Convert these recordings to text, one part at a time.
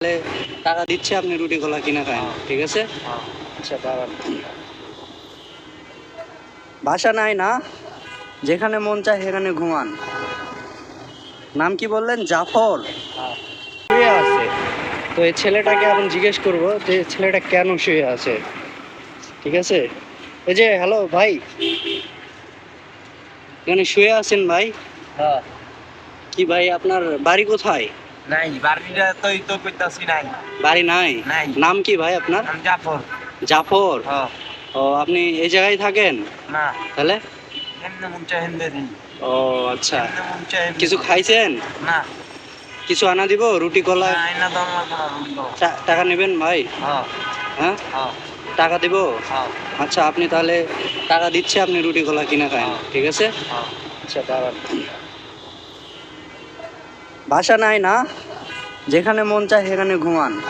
তাহলে টাকা দিচ্ছে আপনি রুটি কলা কিনে খান ঠিক আছে? আচ্ছা দাঁড়ান। বাসা নাই না? যেখানে মন চায় সেখানে ঘুমান। নাম কি বললেন? জাফর। শুয়ে আছে। তো এই ছেলেটাকে এখন জিজ্ঞেস করব যে ছেলেটা কেন শুয়ে আছে? ঠিক আছে? এই যে হ্যালো ভাই। এখানে শুয়ে আছেন ভাই? হ্যাঁ। কি ভাই আপনার বাড়ি কোথায়? নাই বাড়িটা তো তো কইতাছি নাই। বাড়ি নাই? নাই। নাম কি ভাই আপনার? জাফর। জাফর? ও আপনি এই জায়গায় থাকেন? না। তাহলে? এমনি হেন্দে দিই ও আচ্ছা। কিছু খাইছেন? না। কিছু আনা দিব? রুটি কলা? আইনা দাম টাকা নেবেন ভাই? হ্যাঁ? টাকা দিব? আচ্ছা আপনি তাহলে টাকা দিচ্ছে আপনি রুটি কলা কিনে খান। ঠিক আছে? আচ্ছা দাঁড়ান। বাসা নাই না? যেখানে মন চায় সেখানে ঘুমান।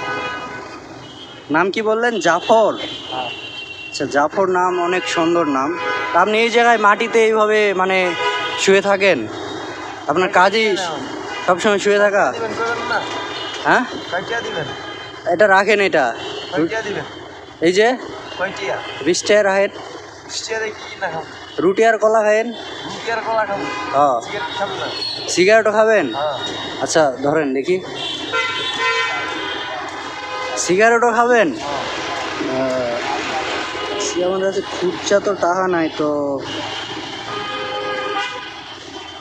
নাম কি বললেন? জাফর? আচ্ছা জাফর নাম অনেক সুন্দর নাম। আপনি এই জায়গায় মাটিতে এইভাবে মানে শুয়ে থাকেন? আপনার কাজই সবসময় শুয়ে থাকা? হ্যাঁ? এটা রাখেন এটা। এই যে? বিশ রাখেন। রুটি আর কলা খাবেন হ্যাঁ। সিগারেট সিগারেটও খাবেন? হ্যাঁ। আচ্ছা ধরেন দেখি। সিগারেটও খাবেন? আমার কাছে খুচরা তো টাকা নাই তো।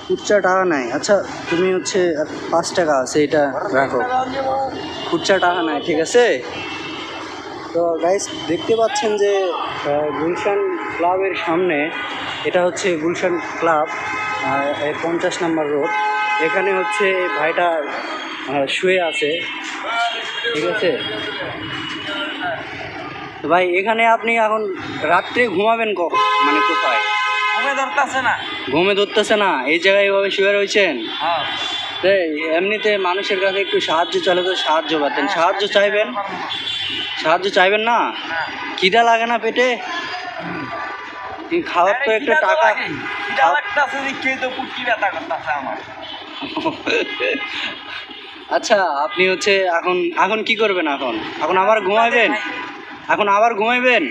খুচরা টাকা নাই। আচ্ছা তুমি হচ্ছে পাঁচ টাকা আছে এটা রাখো। খুচরা টাকা নাই ঠিক আছে? তো গাইস দেখতে পাচ্ছেন যে গুলশান ক্লাবের সামনে এটা হচ্ছে গুলশান ক্লাব পঞ্চাশ নাম্বার রোড। এখানে হচ্ছে ভাইটা শুয়ে আছে। ঠিক আছে? তো ভাই এখানে আপনি এখন রাত্রে ঘুমাবেন কখন? মানে কোথায়? ঘুমে ধরতেছে না। ঘুমে ধরতেছে না? এই জায়গায় এভাবে শুয়ে রয়েছেন? হ্যাঁ। এমনিতে মানুষের কাছে একটু সাহায্য চাইলে তো সাহায্য পাতেন সাহায্য চাইবেন? সাহায্য চাইবেন না? হ্যাঁ। খিদা লাগে না পেটে? খাওয়ার তো একটা টাকা? খাও- দেখে তো পুটকি ব্যথা করতেছে আমার। আচ্ছা আপনি হচ্ছে এখন এখন কি করবেন এখন? এখন আবার ঘুমাইবেন? এখন আবার ঘুমাইবেন?